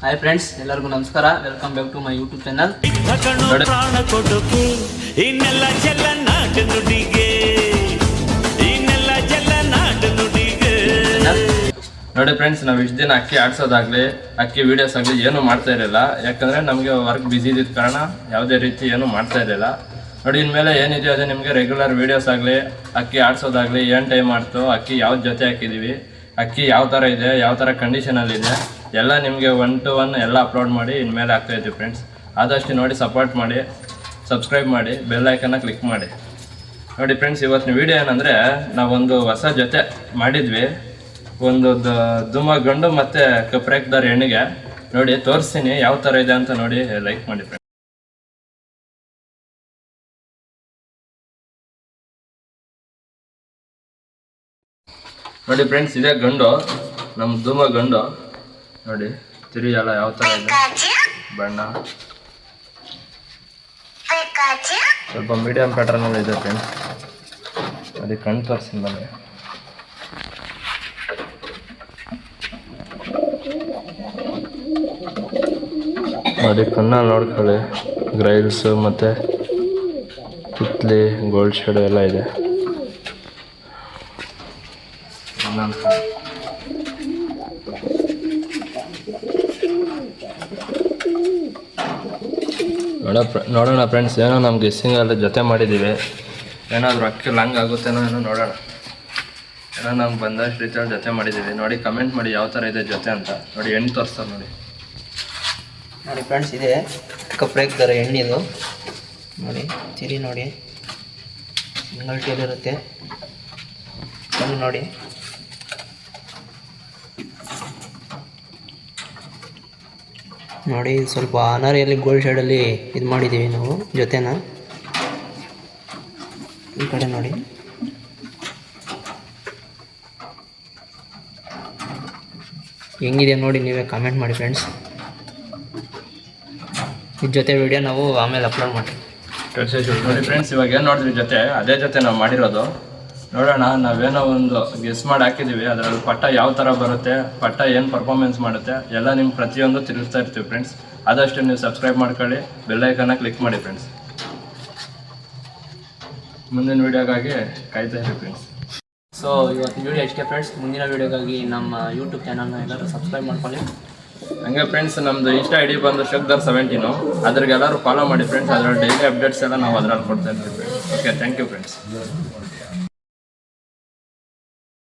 Hi friends ಎಲ್ಲರಿಗೂ ನಮಸ್ಕಾರ. Welcome back to my YouTube channel ಇನ್ನೆಲ್ಲ ನಾಡು ನುಡಿಗೆ. ಇನ್ನೆಲ್ಲ ಜಲ ನಾಡು ನುಡಿಗೆ. ನೋಡಿ ಫ್ರೆಂಡ್ಸ್ ನಾವು ಇಷ್ಟು ದಿನ ಅಕ್ಕಿ ಆಡ್ಸೋದಾಗ್ಲಿ ಅಕ್ಕಿ ವಿಡಿಯೋಸ್ ಆಗಲಿ ಏನು ಮಾಡ್ತಾ ಇರಲಿಲ್ಲ. ಯಾಕಂದ್ರೆ ನಮಗೆ ವರ್ಕ್ ಬಿಸಿ ಇದ್ದ ಕಾರಣ ಯಾವುದೇ ರೀತಿ ಏನು ಮಾಡ್ತಾ ಇರಲಿಲ್ಲ. ನೋಡಿ ಇನ್ಮೇಲೆ ಏನಿದೆಯೋ ಅದೇ ನಿಮಗೆ ರೆಗ್ಯುಲರ್ ವೀಡಿಯೋಸ್ ಆಗಲಿ ಅಕ್ಕಿ ಆಡ್ಸೋದಾಗ್ಲಿ ಏನು ಟೈಮ್ ಮಾಡ್ತು ಅಕ್ಕಿ ಯಾವ ಜೊತೆ ಹಾಕಿದ್ದೀವಿ ಅಕ್ಕಿ ಯಾವ ಥರ ಇದೆ ಯಾವ ಥರ ಕಂಡೀಷನಲ್ಲಿದೆ ಎಲ್ಲ ನಿಮಗೆ ಒನ್ ಟು ಒನ್ ಎಲ್ಲ ಅಪ್ಲೋಡ್ ಮಾಡಿ ಇನ್ಮೇಲೆ ಆಗ್ತಾ ಇದ್ದೀವಿ ಫ್ರೆಂಡ್ಸ್ ಆದಷ್ಟು ನೋಡಿ ಸಪೋರ್ಟ್ ಮಾಡಿ ಸಬ್ಸ್ಕ್ರೈಬ್ ಮಾಡಿ ಬೆಲ್ ಐಕನ್ನ ಕ್ಲಿಕ್ ಮಾಡಿ. ನೋಡಿ ಫ್ರೆಂಡ್ಸ್ ಇವತ್ತಿನ ವಿಡಿಯೋ ಏನಂದರೆ ನಾವೊಂದು ಹೊಸ ಜೊತೆ ಮಾಡಿದ್ವಿ. ಒಂದು ದುಮ ಗಂಡು ಮತ್ತು ಕಪ್ರೆಕ್ದಾರ ಹೆಣ್ಣಿಗೆ. ನೋಡಿ ತೋರಿಸ್ತೀನಿ ಯಾವ ಥರ ಇದೆ ಅಂತ ನೋಡಿ ಲೈಕ್ ಮಾಡಿ ಫ್ರೆಂಡ್ಸ್ ನೋಡಿ ಫ್ರೆಂಡ್ಸ್ ಇದೇ ಗಂಡು ನಮ್ಮ ಧೂಮ ಗಂಡು ನೋಡಿ ತಿರುಗಿ ಎಲ್ಲ ಯಾವ ಥರ ಇದೆ? ಬಣ್ಣ. ಸ್ವಲ್ಪ ಮೀಡಿಯಂ ಪ್ಯಾಟರ್ನಲ್ಲಿ ಇದೆ ಫ್ರೆಂಡ್ಸ್ ಅದಕ್ಕೆ ಕಣ್ಣು ತೋರಿಸಿದ ಮೇಲೆ ನೋಡಿ ಕಣ್ಣಲ್ಲಿ ನೋಡ್ಕೊಳ್ಳಿ. ಗ್ರೈಲ್ಸು ಮತ್ತು ಕಿತ್ಲಿ ಗೋಲ್ಡ್ ಶೇಡ್ ಎಲ್ಲ ಇದೆ. ನೋಡ ನೋಡೋಣ ಫ್ರೆಂಡ್ಸ್ ಏನೋ ನಮ್ಗೆ ಗೆಸ್ಸಿಂಗಲ್ಲಿ ಜೊತೆ ಮಾಡಿದ್ದೀವಿ ಏನಾದರೂ ಅಕ್ಕಿ ಲಾಂಗ್ ಆಗುತ್ತೇನೋ ಏನೋ ನೋಡೋಣ. ಏನೋ ನಮ್ಗೆ ಬಂದಷ್ಟು ರೀತಿಯಲ್ಲಿ ಜೊತೆ ಮಾಡಿದ್ದೀವಿ ನೋಡಿ ಕಮೆಂಟ್ ಮಾಡಿ ಯಾವ ಥರ ಇದೆ ಜೊತೆ ಅಂತ. ನೋಡಿ, ಹೆಣ್ಣು ತೋರಿಸ್ತಾರೆ ನೋಡಿ. ನೋಡಿ ಫ್ರೆಂಡ್ಸ್ ಇದೆ. ಕಪ್ರೇಕ್ ದರ ಎಣ್ಣಿದು ನೋಡಿ, ಚಿರಿ ನೋಡಿ. ಸಿಂಗಲ್ ಟೇಲ್ ಇರುತ್ತೆ. ನೋಡಿ. ನೋಡಿ, ಸ್ವಲ್ಪ ಅನಾರಿಯಲ್ಲಿ ಗೋಲ್ಡ್ ಶೇಡಲ್ಲಿ ಇದು ಮಾಡಿದ್ದೀವಿ ನಾವು, ಜೊತೆನ. ಈ ಕಡೆ ನೋಡಿ. ಹೆಂಗಿದೆ ನೋಡಿ, ನೀವೇ ಕಾಮೆಂಟ್ ಮಾಡಿ ಫ್ರೆಂಡ್ಸ್ ಇದ್ರ ಜೊತೆ ವಿಡಿಯೋ ನಾವು ಆಮೇಲೆ ಅಪ್ಲೋಡ್ ಮಾಡಿ ಫ್ರೆಂಡ್ಸ್ ಇವಾಗ ಏನು ನೋಡಿದ್ರಿ ಜೊತೆ? ಅದೇ ಜೊತೆ ನಾವು ಮಾಡಿರೋದು. ನೋಡೋಣ ನಾವೇನೋ ಒಂದು ಗೆಸ್ ಮಾಡಿ ಹಾಕಿದೀವಿ. ಅದರಲ್ಲಿ ಪಟ್ಟ ಯಾವ ಥರ ಬರುತ್ತೆ ಪಟ್ಟ ಏನು ಪರ್ಫಾರ್ಮೆನ್ಸ್ ಮಾಡುತ್ತೆ ಎಲ್ಲ ನಿಮ್ಗೆ ಪ್ರತಿಯೊಂದು ತಿಳಿಸ್ತಾ ಇರ್ತೀವಿ ಫ್ರೆಂಡ್ಸ್ ಆದಷ್ಟು ನೀವು ಸಬ್ಸ್ಕ್ರೈಬ್ ಮಾಡ್ಕೊಳ್ಳಿ ಬೆಲ್ಲೈಕನ್ನ ಕ್ಲಿಕ್ ಮಾಡಿ ಫ್ರೆಂಡ್ಸ್ ಮುಂದಿನ ವೀಡಿಯೋಗಾಗಿ ಕಾಯ್ತಾ ಇರಿ ಫ್ರೆಂಡ್ಸ್ ಸೊ ಇವತ್ತು ವಿಡಿಯೋ ಇಷ್ಟೇ ಫ್ರೆಂಡ್ಸ್ ಮುಂದಿನ ವಿಡಿಯೋಗಾಗಿ ನಮ್ಮ ಯೂಟ್ಯೂಬ್ ಚಾನಲ್ನ ಎಲ್ಲರೂ ಸಬ್ಸ್ಕ್ರೈಬ್ ಮಾಡ್ಕೊಳ್ಳಿ. ಹಂಗೆ ಫ್ರೆಂಡ್ಸ್ ನಮ್ಮದು ಇನ್ಸ್ಟಾ ಐ ಡಿ ಬಂದು ಶಕ್ದರ್ ಸೆವೆಂಟೀನು ಅದ್ರಿಗೆ ಎಲ್ಲರೂ ಫಾಲೋ ಮಾಡಿ ಫ್ರೆಂಡ್ಸ್ ಅದರಲ್ಲಿ ಡೈಲಿ ಅಪ್ಡೇಟ್ಸ್ ಎಲ್ಲ ನಾವು ಅದರಲ್ಲಿ ಕೊಡ್ತಾ ಇರ್ತೀವಿ friends okay thank you friends